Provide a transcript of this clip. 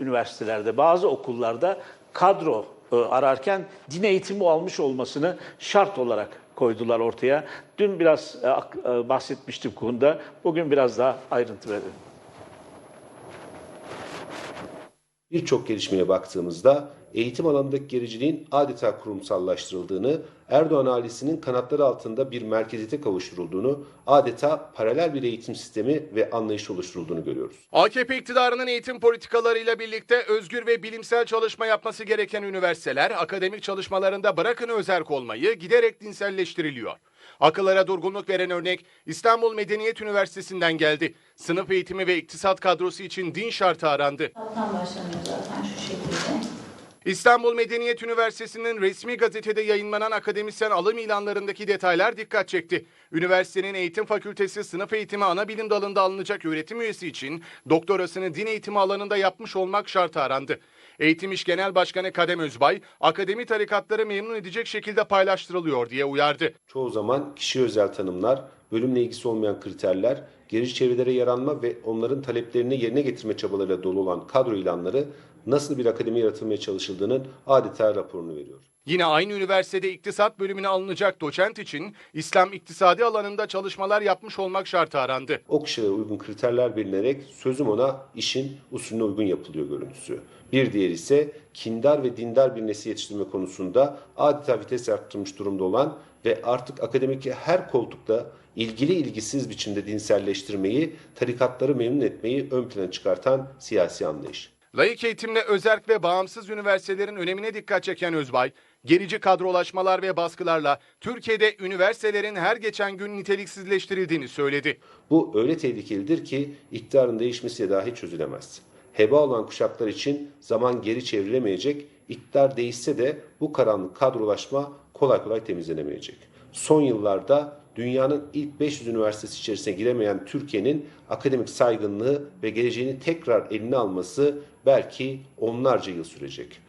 üniversitelerde, bazı okullarda kadro e, ararken din eğitimi almış olmasını şart olarak koydular ortaya. Dün biraz e, e, bahsetmiştim konuda. Bugün biraz daha ayrıntı verelim. Birçok gelişmeye baktığımızda eğitim alanındaki gericiliğin adeta kurumsallaştırıldığını, Erdoğan ailesinin kanatları altında bir merkeziyete kavuşturulduğunu, adeta paralel bir eğitim sistemi ve anlayış oluşturulduğunu görüyoruz. AKP iktidarının eğitim politikalarıyla birlikte özgür ve bilimsel çalışma yapması gereken üniversiteler akademik çalışmalarında bırakın özerk olmayı giderek dinselleştiriliyor. Akıllara durgunluk veren örnek İstanbul Medeniyet Üniversitesi'nden geldi. Sınıf eğitimi ve iktisat kadrosu için din şartı arandı. Alttan başlanıyor zaten şu şekilde. İstanbul Medeniyet Üniversitesi'nin resmi gazetede yayınlanan akademisyen alım ilanlarındaki detaylar dikkat çekti. Üniversitenin eğitim fakültesi sınıf eğitimi ana bilim dalında alınacak öğretim üyesi için doktorasını din eğitimi alanında yapmış olmak şartı arandı. Eğitim İş Genel Başkanı Kadem Özbay, akademi tarikatları memnun edecek şekilde paylaştırılıyor diye uyardı. Çoğu zaman kişi özel tanımlar, bölümle ilgisi olmayan kriterler, gerici çevrelere yaranma ve onların taleplerini yerine getirme çabalarıyla dolu olan kadro ilanları nasıl bir akademi yaratılmaya çalışıldığının adeta raporunu veriyor. Yine aynı üniversitede iktisat bölümüne alınacak doçent için İslam iktisadi alanında çalışmalar yapmış olmak şartı arandı. O kişiye uygun kriterler bilinerek sözüm ona işin usulüne uygun yapılıyor görüntüsü. Bir diğer ise kindar ve dindar bir nesil yetiştirme konusunda adeta vites arttırmış durumda olan ve artık akademik her koltukta ilgili ilgisiz biçimde dinselleştirmeyi, tarikatları memnun etmeyi ön plana çıkartan siyasi anlayış. Layık eğitimle özerk ve bağımsız üniversitelerin önemine dikkat çeken Özbay, gerici kadrolaşmalar ve baskılarla Türkiye'de üniversitelerin her geçen gün niteliksizleştirildiğini söyledi. Bu öyle tehlikelidir ki iktidarın değişmesiyle dahi çözülemez. Heba olan kuşaklar için zaman geri çevrilemeyecek, iktidar değişse de bu karanlık kadrolaşma kolay kolay temizlenemeyecek. Son yıllarda dünyanın ilk 500 üniversitesi içerisine giremeyen Türkiye'nin akademik saygınlığı ve geleceğini tekrar eline alması belki onlarca yıl sürecek.